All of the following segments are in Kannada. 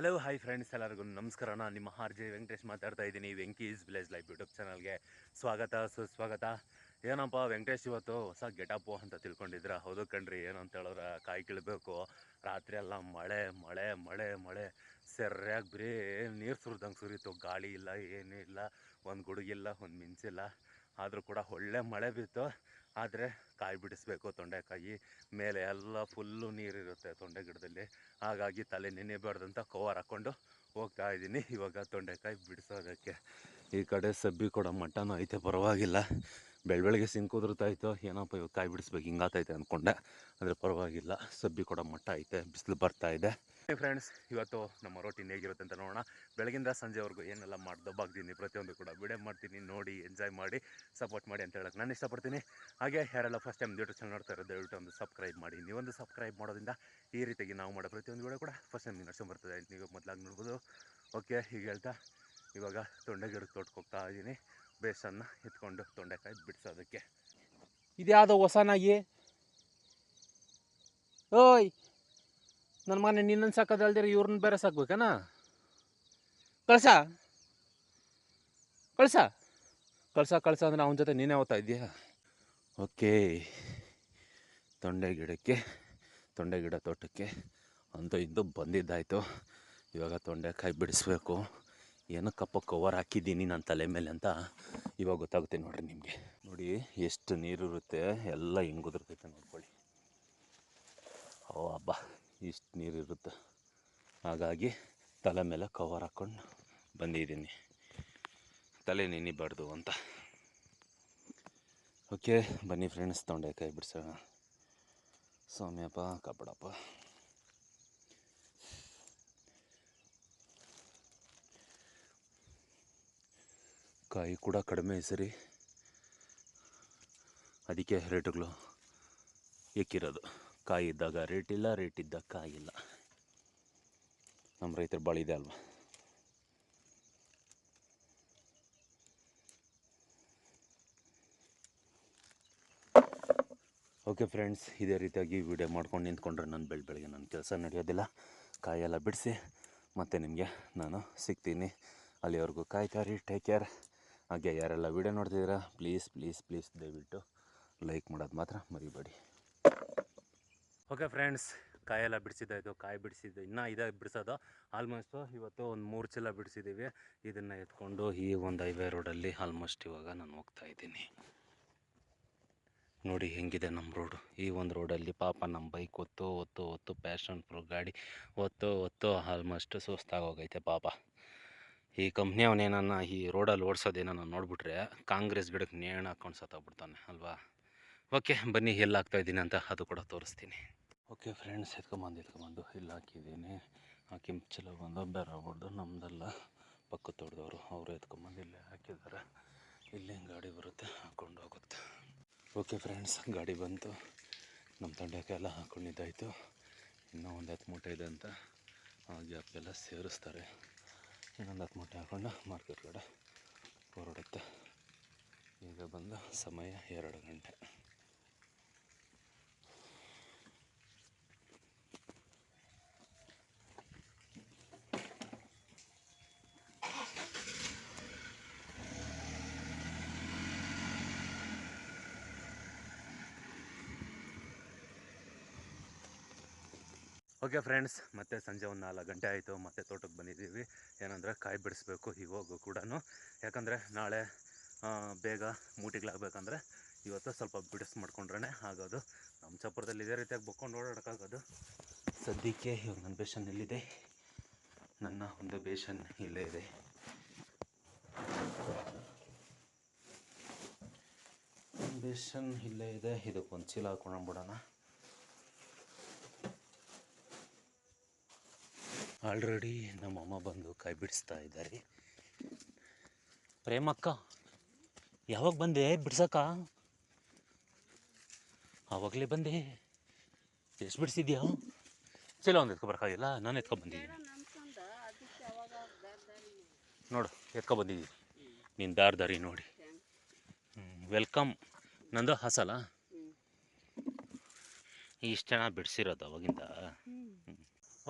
ಹಲೋ ಹಾಯ್ ಫ್ರೆಂಡ್ಸ್ ಎಲ್ಲರಿಗೂ ನಮಸ್ಕಾರ. ನಾನು ನಿಮ್ಮ ಆರ್ ಜೆ ವೆಂಕಟೇಶ್ ಮಾತಾಡ್ತಾ ಇದ್ದೀನಿ, ವೆಂಕೀಸ್ ವಿಲೇಜ್ ಲೈಫ್ ಯೂಟ್ಯೂಬ್ ಚಾನಲ್ಗೆ ಸ್ವಾಗತ, ಸುಸ್ವಾಗತ. ಏನಪ್ಪ ವೆಂಕಟೇಶ್ ಇವತ್ತು ಹೊಸ ಗೆಟಪ್ಪು ಅಂತ ತಿಳ್ಕೊಂಡಿದ್ರ ಹೌದು ಕಣ್ರಿ, ಏನು ಅಂತ ಹೇಳಿದ್ರೆ ಕಾಯಿ ಕೀಳಬೇಕು. ರಾತ್ರಿ ಎಲ್ಲ ಮಳೆ ಮಳೆ ಮಳೆ ಮಳೆ. ಸರಿಯಾಗಿ ಬರೀ ನೀರು ಸುರಿದಂಗೆ ಸುರಿತು. ಗಾಳಿ ಇಲ್ಲ, ಏನೂ ಇಲ್ಲ. ಒಂದು ಗುಡುಗಿಲ್ಲ, ಒಂದು ಮಿಂಚಿಲ್ಲ. ಆದರೂ ಕೂಡ ಒಳ್ಳೆ ಮಳೆ ಬಿತ್ತು. ಆದರೆ ಕಾಯಿ ಬಿಡಿಸ್ಬೇಕು ತೊಂಡೆಕಾಯಿ. ಮೇಲೆ ಎಲ್ಲ ಫುಲ್ಲು ನೀರಿರುತ್ತೆ ತೊಂಡೆ ಗಿಡದಲ್ಲಿ. ಹಾಗಾಗಿ ತಲೆ ನೆನೆಬಾರ್ದಂತ ಕವರ್ ಹಾಕ್ಕೊಂಡು ಹೋಗ್ತಾ ಇದ್ದೀನಿ. ಇವಾಗ ತೊಂಡೆಕಾಯಿ ಬಿಡಿಸೋದಕ್ಕೆ. ಈ ಕಡೆ ಸಬ್ಬಿ ಕೊಡೋ ಮಟ್ಟನೂ ಐತೆ, ಪರವಾಗಿಲ್ಲ. ಬೆಳ ಬೆಳಗ್ಗೆ ಸಿಂಕುದ್ರತಾಯ್ತು ಏನಪ್ಪ ಇವಾಗ ಕಾಯಿ ಬಿಡಿಸ್ಬೇಕು, ಹಿಂಗಾತೈತೆ ಅಂದ್ಕೊಂಡೆ ಆದರೆ ಪರವಾಗಿಲ್ಲ. ಸಬ್ಬಿ ಕೊಡೋ ಮಟ್ಟ ಐತೆ, ಬಿಸಿಲು ಬರ್ತಾ ಇದೆ. ಫ್ರೆಂಡ್ಸ್. ಇವತ್ತು ನಮ್ಮ ರೋಟಿನ್ ಹೇಗಿರುತ್ತೆ ಅಂತ ನೋಡೋಣ. ಬೆಳಗಿಂದ ಸಂಜೆವರೆಗೂ ಏನೆಲ್ಲ ಮಾಡಿ ದಬ್ಬಾಗ್ತೀನಿ ಪ್ರತಿಯೊಂದು ಕೂಡ. ವಿಡಿಯೋ ಮಾಡ್ತೀನಿ, ನೋಡಿ ಎಂಜಾಯ್ ಮಾಡಿ ಸಪೋರ್ಟ್ ಮಾಡಿ ಅಂತ ಹೇಳಕ್ಕೆ ನಾನು ಇಷ್ಟಪಡ್ತೀನಿ. ಹಾಗೆ ಯಾರೆಲ್ಲ ಫಸ್ಟ್ ಟೈಮ್ ಯೂಟ್ಯೂಬ್ ಚಾನಲ್ ನೋಡ್ತಾ ಇರೋದು, ದಯವಿಟ್ಟು ಒಂದು ಸಬ್ಸ್ಕ್ರೈಬ್ ಮಾಡಿ. ನೀವೊಂದು ಸಬ್ಸ್ಕ್ರೈಬ್ ಮಾಡೋದ್ರಿಂದ ಈ ರೀತಿಯಾಗಿ ನಾವು ಮಾಡೋ ಪ್ರತಿಯೊಂದು ವಿಡಿಯೋ ಕೂಡ ಫಸ್ಟ್ ಟೈಮ್ ನಡ್ಸ್ಕೊಂಡ್ ಬರ್ತದೆ ನೀವು ಮೊದಲಾಗಿ ನೋಡ್ಬೋದು. ಓಕೆ ಹೀಗೆ ಹೇಳ್ತಾ, ಇವಾಗ ತೊಂಡೆ ಗಿಡಕ್ಕೆ ತೊಟ್ಕೋಗ್ತಾ ಇದ್ದೀನಿ. ಬೇಸನ್ನ ಎತ್ಕೊಂಡು ತೊಂಡೆಕಾಯಿ ಬಿಡಿಸೋದಕ್ಕೆ ಇದ್ಯಾವುದೋ ಹೊಸ ನಾಯಿ? ಓಯ್! ನನ್ನ ಮನೆ ನಿನ್ನನ್ನು ಸಾಕೋದಲ್ದಿರ ಇವ್ರನ್ನ ಬೇರೆ ಸಾಕ್ಬೇಕನ? ಕಳ್ಸ? ಕಳ್ಸ? ಕಳ್ಸ ಕಳ್ಸ ಅಂದ್ರೆ ಅವನ ಜೊತೆ ನೀನೇ ಓದ್ತಾ ಇದೆಯಾ ಓಕೆ. ತೊಂಡೆ ಗಿಡಕ್ಕೆ, ತೊಂಡೆ ಗಿಡ ತೋಟಕ್ಕೆ ಅಂತ ಇದ್ದು ಬಂದಿದ್ದಾಯಿತು. ಇವಾಗ ತೊಂಡೆಕಾಯಿ ಬಿಡಿಸ್ಬೇಕು. ಕಪ್ಪ ಕವರ್ ಹಾಕಿದ್ದೀನಿ ನನ್ನ ತಲೆ ಮೇಲೆ ಅಂತ ಇವಾಗ ಗೊತ್ತಾಗುತ್ತೆ ನೋಡಿರಿ ನಿಮಗೆ. ನೋಡಿ, ಎಷ್ಟು ನೀರು ಇರುತ್ತೆ ಎಲ್ಲ ಹಿಂಗೆ ಉದುರ್ತೈತೆ ನೋಡ್ಕೊಳ್ಳಿ. ಓ ಹಬ್ಬ ಇಷ್ಟು ನೀರಿರುತ್ತೆ ಹಾಗಾಗಿ ತಲೆ ಮೇಲೆ ಕವರ್ ಹಾಕ್ಕೊಂಡು ಬಂದಿದ್ದೀನಿ. ತಲೆ ನೆನಿಬಾರ್ದು ಅಂತ. ಓಕೆ ಬನ್ನಿ ಫ್ರೆಂಡ್ಸ್ ತೊಂಡೆ ಕೈ ಬಿಡ್ಸೋಣ. ಸೌಮ್ಯಪ್ಪ ಕಬಡಪ್ಪ ಕಾಯಿ ಕೂಡ ಕಡಿಮೆ ಸರಿ ಅದಕ್ಕೆ ರೇಟುಗಳು ಏಕಿರೋದು ಕಾಯಿ ಇದ್ದಾಗ ರೇಟ್ ಇಲ್ಲ, ರೇಟ್ ಇದ್ದಾಗ ಕಾಯಿ ಇಲ್ಲ ನಮ್ಮ ರೈತರು ಭಾಳ ಇದೆ ಅಲ್ವಾ? ಓಕೆ ಫ್ರೆಂಡ್ಸ್, ಇದೇ ರೀತಿಯಾಗಿ ವಿಡಿಯೋ ಮಾಡ್ಕೊಂಡು ನಿಂತ್ಕೊಂಡ್ರೆ ನಾನು ಬೆಳೆ ಬೆಳಗ್ಗೆ ನನ್ನ ಕೆಲಸ ನಡೆಯೋದಿಲ್ಲ. ಕಾಯೆಲ್ಲ ಬಿಡಿಸಿ, ಮತ್ತು ನಿಮಗೆ ನಾನು ಸಿಗ್ತೀನಿ. ಅಲ್ಲಿವರೆಗೂ ಕಾಯ್ತಾರಿ ಟೇಕ್ ಕೇರ್ ಹಾಗೆ ಯಾರೆಲ್ಲ ವಿಡಿಯೋ ನೋಡ್ತಿದ್ದೀರಾ ಪ್ಲೀಸ್ ಪ್ಲೀಸ್ ಪ್ಲೀಸ್ ದಯವಿಟ್ಟು ಲೈಕ್ ಮಾಡೋದು ಮಾತ್ರ ಮರಿಬೇಡಿ. ಓಕೆ ಫ್ರೆಂಡ್ಸ್ ಕಾಯೆಲ್ಲ ಬಿಡಿಸಿದ್ದಾಯಿತು ಕಾಯಿ ಬಿಡಿಸಿದ್ದು, ಇನ್ನೂ ಇದೆ ಬಿಡಿಸೋದು. ಆಲ್ಮೋಸ್ಟು ಇವತ್ತು ಒಂದು ಮೂರು ಚೀಲ ಬಿಡಿಸಿದ್ದೀವಿ ಇದನ್ನು ಎತ್ಕೊಂಡು ಈ ಒಂದು ಹೈವೇ ರೋಡಲ್ಲಿ ಆಲ್ಮೋಸ್ಟ್ ಇವಾಗ ನಾನು ಹೋಗ್ತಾ ಇದ್ದೀನಿ. ನೋಡಿ ಹೆಂಗಿದೆ ನಮ್ಮ ರೋಡು ಈ ಒಂದು ರೋಡಲ್ಲಿ ಪಾಪ ನಮ್ಮ ಬೈಕ್ ಒತ್ತು ಒತ್ತು ಒತ್ತು ಪ್ಯಾಷನ್ ಪ್ರೊ ಗಾಡಿ ಒತ್ತು ಒತ್ತು ಆಲ್ಮೋಸ್ಟ್ ಸುಸ್ತಾಗೋಗೈತೆ ಪಾಪ. ಈ ಕಂಪ್ನಿ ಈ ರೋಡಲ್ಲಿ ಓಡಿಸೋದೇನನ್ನ ನೋಡಿಬಿಟ್ರೆ ಕಾಂಗ್ರೆಸ್ ಗಿಡಕ್ಕೆ ನೇಣ ಹಾಕೊಂಡು ಸತ್ತೋಗ್ಬಿಡ್ತಾನೆ, ಅಲ್ವಾ? ಓಕೆ ಬನ್ನಿ ಎಲ್ಲಾಗ್ತಾಯಿದ್ದೀನಿ ಅಂತ ಅದು ಕೂಡ ತೋರಿಸ್ತೀನಿ. ಓಕೆ ಫ್ರೆಂಡ್ಸ್, ಎತ್ಕೊಂಬಂದು ಎತ್ಕೊಂಬಂದು ಇಲ್ಲಿ ಹಾಕಿದ್ದೀನಿ ಹಾಕಿ ಚಲೋ ಬಂದು ಬೇರೆ ಆಗ್ಬಿಡ್ದು ನಮ್ಮದೆಲ್ಲ ಪಕ್ಕ ತೋಟದವರು ಅವರು ಎತ್ಕೊಂಬಂದು ಇಲ್ಲೇ ಹಾಕಿದ್ದಾರೆ. ಇಲ್ಲಿ ಗಾಡಿ ಬರುತ್ತೆ ಹಾಕ್ಕೊಂಡು ಹೋಗುತ್ತೆ. ಓಕೆ ಫ್ರೆಂಡ್ಸ್, ಗಾಡಿ ಬಂತು. ನಮ್ಮ ತಂಡಕ್ಕೆಲ್ಲ ಹಾಕ್ಕೊಂಡಿದ್ದಾಯಿತು ಇನ್ನೂ ಒಂದು ಹತ್ತು ಮೂಟೆ ಇದೆ ಅಂತ ಆ ಗ್ಯಾಪ್ಗೆಲ್ಲ ಸೇರಿಸ್ತಾರೆ. ಇನ್ನೊಂದು ಹತ್ತು ಮೂಟೆ ಹಾಕ್ಕೊಂಡು ಮಾರ್ಕೆಟ್ ಕಡೆ ಹೊರಡುತ್ತೆ. ಈಗ ಬಂದು ಸಮಯ ಎರಡು ಗಂಟೆ. ಓಕೆ ಫ್ರೆಂಡ್ಸ್, ಮತ್ತೆ ಸಂಜೆ ಒಂದು ನಾಲ್ಕು ಗಂಟೆ ಆಯಿತು, ಮತ್ತೆ ತೋಟಕ್ಕೆ ಬಂದಿದ್ದೀವಿ. ಏನಂದರೆ ಕಾಯಿ ಬಿಡಿಸ್ಬೇಕು ಇವಾಗ ಕೂಡ ಯಾಕಂದರೆ ನಾಳೆ ಬೇಗ ಮೂಟಿಗಳಾಗಬೇಕಂದ್ರೆ ಇವತ್ತು ಸ್ವಲ್ಪ ಬಿಡಿಸ್ ಮಾಡ್ಕೊಂಡ್ರೆ ಆಗೋದು. ನಮ್ಮ ಚಪ್ಪರದಲ್ಲಿ ಇದೇ ರೀತಿಯಾಗಿ ಬಕ್ಕೊಂಡು ಓಡಾಡೋಕ್ಕಾಗೋದು. ಸದ್ಯಕ್ಕೆ ಇವಾಗ ನನ್ನ ಬೇಷನ್ ಎಲ್ಲಿದೆ? ನನ್ನ ಒಂದು ಬೇಷನ್ ಇಲ್ಲೇ ಇದೆ. ಬೇಷನ್ ಇಲ್ಲೇ ಇದೆ. ಇದಕ್ಕೆ ಒಂದು ಚೀಲ ಹಾಕೊಂಡ್ಬಿಡೋಣ ಆಲ್ರೆಡಿ ನಮ್ಮಮ್ಮ ಬಂದು ಕೈ ಬಿಡಿಸ್ತಾ ಇದ್ದಾರೆ. ಪ್ರೇಮಕ್ಕ ಯಾವಾಗ ಬಂದೆ? ಬಿಡ್ಸಕ್ಕ? ಆವಾಗಲೇ ಬಂದೆ. ಎಷ್ಟು ಬಿಡಿಸಿದ್ಯಾ? ಚಲೋ ಒಂದು ಎತ್ಕೊಬರ್ಕಾಗಿಲ್ಲ ನಾನು ಎತ್ಕೊಬಂದಿದ್ದೀನಿ ನೋಡು ಎತ್ಕೊಬಂದಿದ್ದೀನಿ ನಿನ್ನ ದಾರಿ ದಾರಿ ನೋಡಿ ವೆಲ್ಕಮ್. ನಂದು ಹಸಲ. ಇಷ್ಟು ಜನ ಬಿಡಿಸಿರೋದು ಅವಾಗಿಂದ.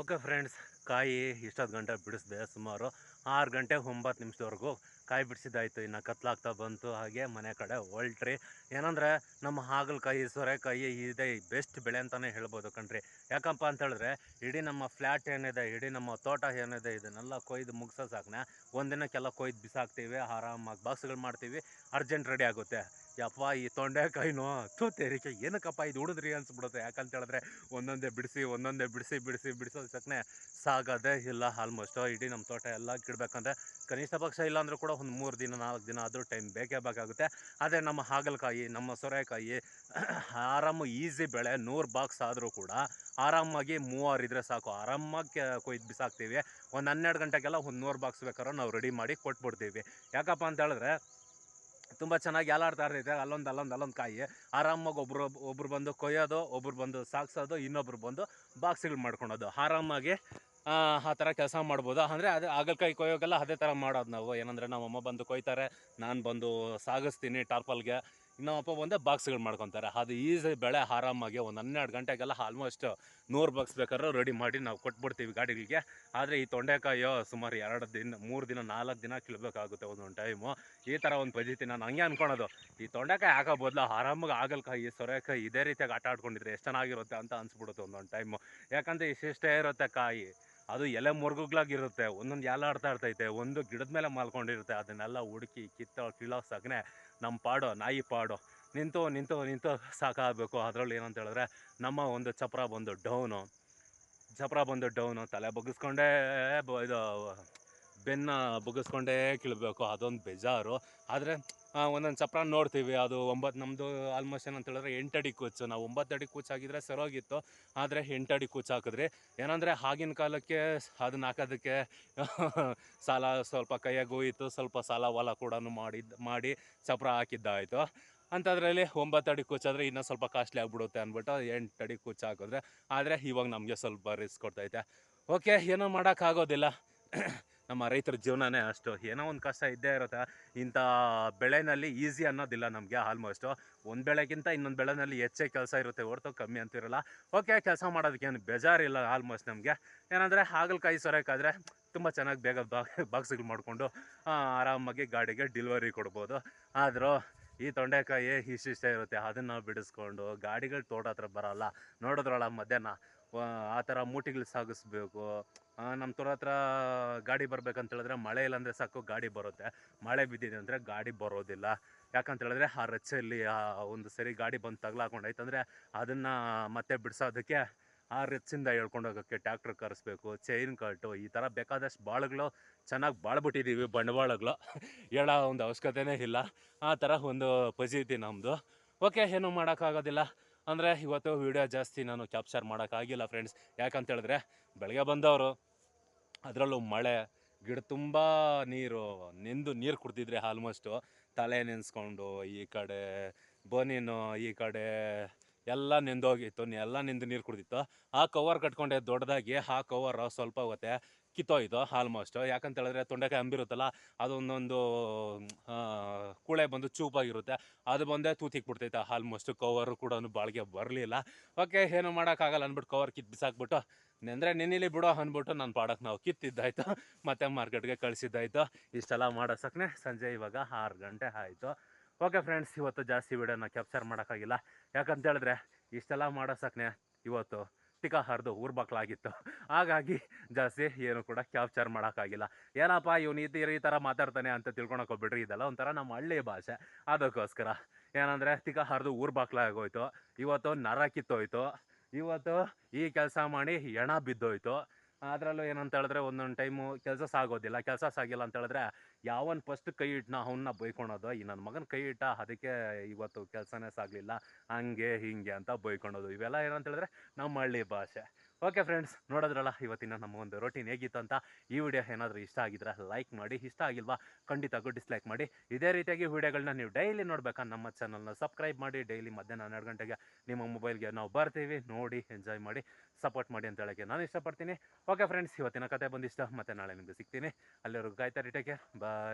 Okay friends. ಕಾಯಿ ಇಷ್ಟೊತ್ತು ಗಂಟೆ ಬಿಡಿಸಿದೆ, ಸುಮಾರು ಆರು ಗಂಟೆ ಒಂಬತ್ತು ನಿಮಿಷದವರೆಗೂ ಕಾಯಿ ಬಿಡಿಸಿದ್ದಾಯಿತು. ಇನ್ನು ಕತ್ಲಾಗ್ತಾ ಬಂತು, ಹಾಗೆ ಮನೆ ಕಡೆ ಹೊಲ್ಟ್ರಿ. ಏನಂದರೆ, ನಮ್ಮ ಹಾಗಲಕಾಯಿ, ಸೊರೆಕಾಯಿ ಇದೆ ಬೆಸ್ಟ್ ಬೆಳೆ ಅಂತಲೇ ಹೇಳ್ಬೋದು ಕಣ್ರಿ. ಯಾಕಪ್ಪ ಅಂತ ಹೇಳಿದ್ರೆ ಇಡೀ ನಮ್ಮ ಫ್ಲ್ಯಾಟ್ ಏನಿದೆ, ಇಡೀ ನಮ್ಮ ತೋಟ ಏನಿದೆ, ಇದನ್ನೆಲ್ಲ ಕೊಯ್ದು ಮುಗಿಸೋ ಸಾಕನೆ ಒಂದಿನಕ್ಕೆಲ್ಲ ಕೊಯ್ದು ಬಿಸಾಕ್ತೀವಿ, ಆರಾಮಾಗಿ ಬಾಕ್ಸ್ಗಳು ಮಾಡ್ತೀವಿ ಅರ್ಜೆಂಟ್ ರೆಡಿ ಆಗುತ್ತೆ. ಯಪ್ಪ ಈ ತೊಂಡೆಕಾಯಿನೋ? ತೂ ತೆರಿಕೆ, ಏನಕ್ಕಪ್ಪ ಇದು ಉಡಿದ್ರಿ ಅನ್ಸ್ಬಿಡುತ್ತೆ. ಯಾಕಂತ ಹೇಳಿದ್ರೆ ಒಂದೊಂದೇ ಬಿಡಿಸಿ ಒಂದೊಂದೇ ಬಿಡಿಸಿ ಬಿಡಿಸಿ, ಬಿಡಿಸೋದು ಸಕ್ಕನೆ ಸಾಗೋದೇ ಇಲ್ಲ. ಆಲ್ಮೋಸ್ಟ್ ಇಡೀ ನಮ್ಮ ತೋಟ ಎಲ್ಲ ಕಿಡ್ಬೇಕಂದ್ರೆ ಕನಿಷ್ಠ ಪಕ್ಷ ಇಲ್ಲಾಂದ್ರೂ ಕೂಡ ಒಂದು ಮೂರು ದಿನ, ನಾಲ್ಕು ದಿನ ಆದರೂ ಟೈಮ್ ಬೇಕೇ ಬೇಕಾಗುತ್ತೆ. ಆದರೆ ನಮ್ಮ ಹಾಗಲಕಾಯಿ, ನಮ್ಮ ಸೊರೆಕಾಯಿ, ಆರಾಮ ಈಸಿ ಬೆಳೆ, ನೂರು ಬಾಕ್ಸ್ ಆದರೂ ಕೂಡ ಆರಾಮಾಗಿ ಮೂವರು ಇದ್ರೆ ಸಾಕು. ಆರಾಮಾಗಿ ಕೊಯ್ದು ಬಿಸಾಕ್ತೀವಿ. ಒಂದು ಹನ್ನೆರಡು ಗಂಟೆಗೆಲ್ಲ ಒಂದು ನೂರು ಬಾಕ್ಸ್ ಬೇಕಾದ್ರೆ ನಾವು ರೆಡಿ ಮಾಡಿ ಕೊಟ್ಬಿಡ್ತೀವಿ. ಯಾಕಪ್ಪ ಅಂತ ಹೇಳಿದ್ರೆ ತುಂಬ ಚೆನ್ನಾಗಿ ಎಲಾಡ್ತಾ ಇರ್ತೈತೆ. ಅಲ್ಲೊಂದು ಅಲ್ಲೊಂದು ಅಲ್ಲೊಂದು ಕಾಯಿ. ಆರಾಮಾಗಿ ಒಬ್ರು ಒಬ್ರು ಬಂದು ಕೊಯ್ಯೋದು ಒಬ್ರು ಬಂದು ಸಾಗ್ಸೋದು ಇನ್ನೊಬ್ರು ಬಂದು ಬಾಕ್ಸ್ಗಳು ಮಾಡ್ಕೊಳೋದು. ಆರಾಮಾಗಿ ಆ, ಥರ ಕೆಲಸ ಮಾಡ್ಬೋದು. ಅಂದರೆ ಅದೇ ಆಗಲ್ಕಾಯಿ ಕೊಯ್ಯೋಗೆಲ್ಲ ಅದೇ ಥರ ಮಾಡೋದು ನಾವು. ಏನಂದರೆ ನಮ್ಮಮ್ಮ ಬಂದು ಕೊಯ್ತಾರೆ ನಾನು ಬಂದು ಸಾಗಿಸ್ತೀನಿ ಟಾರ್ಪಲ್ಗೆ. ನಮ್ಮಪ್ಪ ಒಂದೇ ಬಾಕ್ಸ್ಗಳು ಮಾಡ್ಕೊತಾರೆ. ಅದು ಈಸಿ ಬೆಳೆ ಆರಾಮಾಗಿ ಒಂದು ಹನ್ನೆರಡು ಗಂಟೆಗೆಲ್ಲ ಆಲ್ಮೋಸ್ಟ್ ನೂರು ಬಾಕ್ಸ್ ಬೇಕಾದ್ರೆ ರೆಡಿ ಮಾಡಿ ನಾವು ಕೊಟ್ಬಿಡ್ತೀವಿ ಗಾಡಿಗಳಿಗೆ. ಆದರೆ ಈ ತೊಂಡೆಕಾಯೋ ಸುಮಾರು ಎರಡು ದಿನ, ಮೂರು ದಿನ, ನಾಲ್ಕು ದಿನ ಕೀಳ್ಬೇಕಾಗುತ್ತೆ ಒಂದೊಂದು ಟೈಮು ಈ ಥರ ಒಂದು ಪದ್ಧತಿ ನಾನು ಹಂಗೆ ಅಂದ್ಕೊಳೋದು ಈ ತೊಂಡೆಕಾಯಿ ಹಾಕೋ ಬದಲು ಆರಾಮಾಗಿ ಆಗಲ್ಕಾಯಿ ಸೊರೆಕಾಯಿ ಇದೇ ರೀತಿಯಾಗಿ ಆಟ ಆಡ್ಕೊಂಡಿದ್ರೆ ಎಷ್ಟು ಚೆನ್ನಾಗಿರುತ್ತೆ ಅಂತ ಅನ್ಸ್ಬಿಡುತ್ತೆ ಒಂದೊಂದು ಟೈಮು ಯಾಕಂದರೆ ಇಷ್ಟಿಷ್ಟೇ ಇರುತ್ತೆ ಕಾಯಿ. ಅದು ಎಲೆ ಮೊರ್ಗುಗ್ಲಾಗಿರುತ್ತೆ, ಒಂದೊಂದು ಎಲೆ ಆಡ್ತಾ ಇರ್ತೈತೆ ಒಂದು ಗಿಡದ ಮೇಲೆ ಮಾಲ್ಕೊಂಡಿರುತ್ತೆ, ಅದನ್ನೆಲ್ಲ ಹುಡುಕಿ ಕಿತ್ತೋ, ಕೀಳೋ ಸಾಕನೆ ನಮ್ಮ ಪಾಡು, ನಾಯಿ ಪಾಡು, ನಿಂತು ನಿಂತು ನಿಂತು ಸಾಕಾಗಬೇಕು. ಅದರಲ್ಲಿ ಏನಂತ ಹೇಳಿದ್ರೆ, ನಮ್ಮ ಒಂದು ಚಪ್ರ ಬಂದು ಡೌನು. ಚಪ್ರ ಬಂದು ಡೌನು, ತಲೆ ಬಗ್ಗಿಸ್ಕೊಂಡೇ ಇದು ಬೆನ್ನ ಬುಗಿಸ್ಕೊಂಡೇ ಕೀಳಬೇಕು, ಅದೊಂದು ಬೇಜಾರು. ಆದರೆ ಒಂದೊಂದು ಚಪ್ರ ನೋಡ್ತೀವಿ, ಅದು ಒಂಬತ್ತು ನಮ್ಮದು ಆಲ್ಮೋಸ್ಟ್ ಏನಂತ ಹೇಳಿದ್ರೆ ಎಂಟಡಿ ಕೂಚು. ನಾವು ಒಂಬತ್ತು ಅಡಿ ಕೂಚು ಹಾಕಿದ್ರೆ ಸರೋಗಿತ್ತು, ಆದರೆ ಎಂಟಡಿ ಕೂಚು ಹಾಕಿದ್ರಿ. ಏನಂದರೆ ಆಗಿನ ಕಾಲಕ್ಕೆ ಅದನ್ನ ಹಾಕೋದಕ್ಕೆ ಸಾಲ ಸ್ವಲ್ಪ ಕೈಯಾಗ ಹೋಯಿತು ಸ್ವಲ್ಪ ಸಾಲ ಹೊಲ ಕೂಡ ಮಾಡಿದ್ದು ಮಾಡಿ ಚಪ್ರ ಹಾಕಿದ್ದಾಯಿತು. ಅಂಥದ್ರಲ್ಲಿ ಒಂಬತ್ತು ಅಡಿ ಕೂಚಾದರೆ ಇನ್ನೂ ಸ್ವಲ್ಪ ಕಾಸ್ಟ್ಲಿ ಆಗಿಬಿಡುತ್ತೆ ಅಂದ್ಬಿಟ್ಟು ಎಂಟು ಅಡಿ ಕೂಚು ಹಾಕಿದ್ರೆ, ಆದರೆ ಇವಾಗ ನಮಗೆ ಸ್ವಲ್ಪ ರಿಸ್ಕ್ ಕೊಡ್ತೈತೆ. ಓಕೆ, ಏನೂ ಮಾಡೋಕ್ಕಾಗೋದಿಲ್ಲ. ನಮ್ಮ ರೈತರ ಜೀವನನೇ ಅಷ್ಟು. ಏನೋ ಒಂದು ಕಷ್ಟ ಇದ್ದೇ ಇರುತ್ತೆ. ಇಂಥ ಬೆಳೆನಲ್ಲಿ ಈಸಿ ಅನ್ನೋದಿಲ್ಲ ನಮಗೆ ಆಲ್ಮೋಸ್ಟು ಒಂದು ಬೆಳೆಗಿಂತ ಇನ್ನೊಂದು ಬೆಳೆನಲ್ಲಿ ಹೆಚ್ಚೇ ಕೆಲಸ ಇರುತ್ತೆ. ಹೊರತು ಕಮ್ಮಿ ಅಂತಿರಲ್ಲ ಓಕೆ ಕೆಲಸ ಮಾಡೋದಕ್ಕೇನು ಬೇಜಾರಿಲ್ಲ ಆಲ್ಮೋಸ್ಟ್ ನಮಗೆ. ಏನಂದರೆ ಹಾಗಲಕಾಯಿ ಸೊರೆಕಾದ್ರೆ ತುಂಬ ಚೆನ್ನಾಗಿ ಬೇಗ ಬಾಕ್ಸ್ಗಳು ಮಾಡಿಕೊಂಡು ಆರಾಮಾಗಿ ಗಾಡಿಗೆ ಡಿಲ್ವರಿ ಕೊಡ್ಬೋದು. ಆದರೂ ಈ ತೊಂಡೆಕಾಯಿ ಇಷ್ಟಿಷ್ಟೇ ಇರುತ್ತೆ, ಅದನ್ನು ಬಿಡಿಸ್ಕೊಂಡು ಗಾಡಿಗಳು ತೋಟ ಹತ್ರ ಬರೋಲ್ಲ. ನೋಡಿದ್ರಲ್ಲ ಮಧ್ಯಾಹ್ನ ಆ ಥರ ಮೂಟಿಗಳು ಸಾಗಿಸ್ಬೇಕು. ನಮ್ಮ ತೋಟ ಹತ್ರ ಗಾಡಿ ಬರ್ಬೇಕಂತ ಹೇಳಿದ್ರೆ ಮಳೆ ಇಲ್ಲಾಂದರೆ ಸಾಕು, ಗಾಡಿ ಬರುತ್ತೆ. ಮಳೆ ಬಿದ್ದಿದೆ ಅಂದರೆ ಗಾಡಿ ಬರೋದಿಲ್ಲ. ಯಾಕಂತ ಹೇಳಿದ್ರೆ ಆ ರಚ್ಚೆಯಲ್ಲಿ ಆ, ಒಂದು ಸರಿ ಗಾಡಿ ಬಂದು ತಗ್ಲಾಕೊಂಡೈತಂದರೆ ಅದನ್ನು ಮತ್ತೆ ಬಿಡಿಸೋದಕ್ಕೆ ಆ ರೆಚ್ಚಿಂದ ಹೇಳ್ಕೊಂಡು ಹೋಗೋಕ್ಕೆ ಟ್ಯಾಕ್ಟ್ರ್ ಕರೆಸ್ಬೇಕು, ಚೈನ್ ಕಟ್ಟು ಈ ಥರ ಬೇಕಾದಷ್ಟು ಬಾಳುಗಳು ಚೆನ್ನಾಗಿ ಬಾಳ್ಬಿಟ್ಟಿದ್ದೀವಿ ಬಂಡವಾಳಗಳು. ಹೇಳೋ ಒಂದು ಅವಶ್ಯಕತೆನೇ ಇಲ್ಲ. ಆ ಥರ ಒಂದು ಪಜಿತಿ ನಮ್ಮದು ಓಕೆ, ಏನೂ ಮಾಡೋಕ್ಕಾಗೋದಿಲ್ಲ. ಅಂದರೆ ಇವತ್ತು ವೀಡಿಯೋ ಜಾಸ್ತಿ ನಾನು ಕ್ಯಾಪ್ಚರ್ ಮಾಡೋಕ್ಕಾಗಿಲ್ಲ ಫ್ರೆಂಡ್ಸ್. ಯಾಕಂತೇಳಿದ್ರೆ ಬೆಳಗ್ಗೆ ಬಂದವರು, ಅದರಲ್ಲೂ ಮಳೆ, ಗಿಡ ತುಂಬ ನೀರು, ನಿಂದು ನೀರು ಕುಡ್ತಿದ್ರೆ ಆಲ್ಮೋಸ್ಟು ತಲೆ ನೆನೆಸ್ಕೊಂಡು ಈ ಕಡೆ, ಬನೀನು, ಈ ಕಡೆ ಎಲ್ಲ ನೆಂದೋಗಿತ್ತು ಎಲ್ಲ ನೆಂದು ನೀರು ಕುಡಿದಿತ್ತು. ಆ ಕವರ್ ಕಟ್ಕೊಂಡೆ ದೊಡ್ಡದಾಗಿ, ಆ ಕವರ್ ಸ್ವಲ್ಪ ಹೊತ್ತೆ ಕಿತ್ತೋಯ್ತು ಆಲ್ಮೋಸ್ಟ್ ಯಾಕಂತ ಹೇಳಿದ್ರೆ ತೊಂಡೆಕಾಯಿ ಅಂಬಿರುತ್ತಲ್ಲ ಅದೊಂದೊಂದು ಕೂಳೆ ಬಂದು ಚೂಪಾಗಿರುತ್ತೆ. ಅದು ಬಂದೇ ತೂತಿಕ್ಬಿಡ್ತೈತೆ ಆಲ್ಮೋಸ್ಟ್ ಕವರು ಕೂಡ ಬಾಳಿಗೆ ಬರಲಿಲ್ಲ. ಓಕೆ, ಏನು ಮಾಡೋಕ್ಕಾಗಲ್ಲ ಅಂದ್ಬಿಟ್ಟು ಕವರ್ ಕಿತ್ತು ಬಿಸಾಕ್ಬಿಟ್ಟು ನೆಂದರೆ ನೆನಿಲಿ ಬಿಡೋ ಅಂದ್ಬಿಟ್ಟು ನಾನು ಪಾಡಕ್ಕೆ ನಾವು ಕಿತ್ತಿದ್ದಾಯ್ತು. ಮತ್ತು ಮಾರ್ಕೆಟ್ಗೆ ಕಳಿಸಿದ್ದಾಯ್ತು. ಇಷ್ಟೆಲ್ಲ ಮಾಡೋ ಸಂಜೆ ಇವಾಗ ಆರು ಗಂಟೆ ಆಯಿತು. ಓಕೆ ಫ್ರೆಂಡ್ಸ್, ಇವತ್ತು ಜಾಸ್ತಿ ವೀಡಿಯೋನ ಕ್ಯಾಪ್ಚರ್ ಮಾಡೋಕ್ಕಾಗಿಲ್ಲ. ಯಾಕಂತ ಹೇಳಿದ್ರೆ, ಇಷ್ಟೆಲ್ಲ ಮಾಡೋ ಇವತ್ತು ಟಿಕಾ ಹರಿದು ಊರು ಬಾಕ್ಲಾಗಿತ್ತು ಹಾಗಾಗಿ ಜಾಸ್ತಿ ಏನು ಕೂಡ ಕ್ಯಾಪ್ಚರ್ ಮಾಡೋಕ್ಕಾಗಿಲ್ಲ. ಏನಪ್ಪ, ಇವನು ಈ ಈ ಥರ ಮಾತಾಡ್ತಾನೆ ಅಂತ ತಿಳ್ಕೊಳಕ್ಕೆ ಹೋಗ್ಬಿಟ್ರಿ ಇದೆಲ್ಲ ಒಂಥರ ನಮ್ಮ ಹಳ್ಳಿ ಭಾಷೆ. ಅದಕ್ಕೋಸ್ಕರ ಏನಂದರೆ ತಿಕ ಹರಿದು ಊರು ಬಾಕ್ಲಾಗೋಯ್ತು ಇವತ್ತು ನರ ಕಿತ್ತೋಯ್ತು. ಇವತ್ತು ಈ ಕೆಲಸ ಮಾಡಿ ಹೆಣ ಬಿದ್ದೋಯ್ತು. ಅದರಲ್ಲೂ ಏನಂತ ಹೇಳಿದ್ರೆ ಒಂದೊಂದು ಟೈಮು ಕೆಲಸ ಸಾಗೋದಿಲ್ಲ, ಕೆಲಸ ಸಾಗಿಲ್ಲ ಅಂತ ಹೇಳಿದ್ರೆ ಯಾವನ್ ಫಸ್ಟ್ ಕೈ ಇಟ್ನ ಅವನ್ನ ಬೈಕೊಳೋದು ಈ ನನ್ನ ಮಗನ ಕೈ ಇಟ್ಟ ಅದಕ್ಕೆ ಇವತ್ತು ಕೆಲಸನೇ ಸಾಗಲಿಲ್ಲ, ಹಂಗೆ ಹಿಂಗೆ ಅಂತ ಬೈಕೊಳೋದು ಇವೆಲ್ಲ ಏನಂತ ಹೇಳಿದ್ರೆ ನಮ್ಮ ಹಳ್ಳಿ ಭಾಷೆ. ಓಕೆ ಫ್ರೆಂಡ್ಸ್ ನೋಡಿದ್ರಲ್ಲ, ಇವತ್ತಿನ ನಮ್ಮ ಒಂದು ರೊಟೀನ್ ಹೇಗಿತ್ತು ಅಂತ ಈ ವಿಡಿಯೋ ಏನಾದರೂ ಇಷ್ಟ ಆಗಿದ್ರೆ ಲೈಕ್ ಮಾಡಿ, ಇಷ್ಟ ಆಗಿಲ್ವಾ ಖಂಡಿತಗೂ ಡಿಸ್ಲೈಕ್ ಮಾಡಿ. ಇದೇ ರೀತಿಯಾಗಿ ವಿಡಿಯೋಗಳನ್ನ ನೀವು ಡೈಲಿ ನೋಡ್ಬೇಕಾ, ನಮ್ಮ ಚಾನಲ್ನ ಸಬ್ಸ್ಕ್ರೈಬ್ ಮಾಡಿ ಡೈಲಿ ಮಧ್ಯಾಹ್ನ ಹನ್ನೆರಡು ಗಂಟೆಗೆ ನಿಮ್ಮ ಮೊಬೈಲ್ಗೆ ನಾವು ಬರ್ತೀವಿ, ನೋಡಿ ಎಂಜಾಯ್ ಮಾಡಿ ಸಪೋರ್ಟ್ ಮಾಡಿ ಅಂತ ಹೇಳೋಕ್ಕೆ ನಾನು ಇಷ್ಟಪಡ್ತೀನಿ. ಓಕೆ ಫ್ರೆಂಡ್ಸ್ ಇವತ್ತಿನ ಕತೆ ಬಂದಿಷ್ಟ, ಮತ್ತೆ ನಾಳೆ ನಿಮಗೆ ಸಿಗ್ತೀನಿ. ಅಲ್ಲಿವರೆಗೂ ಕಾಯ್ತಾ ಟೇಕ್ ಬಾಯ್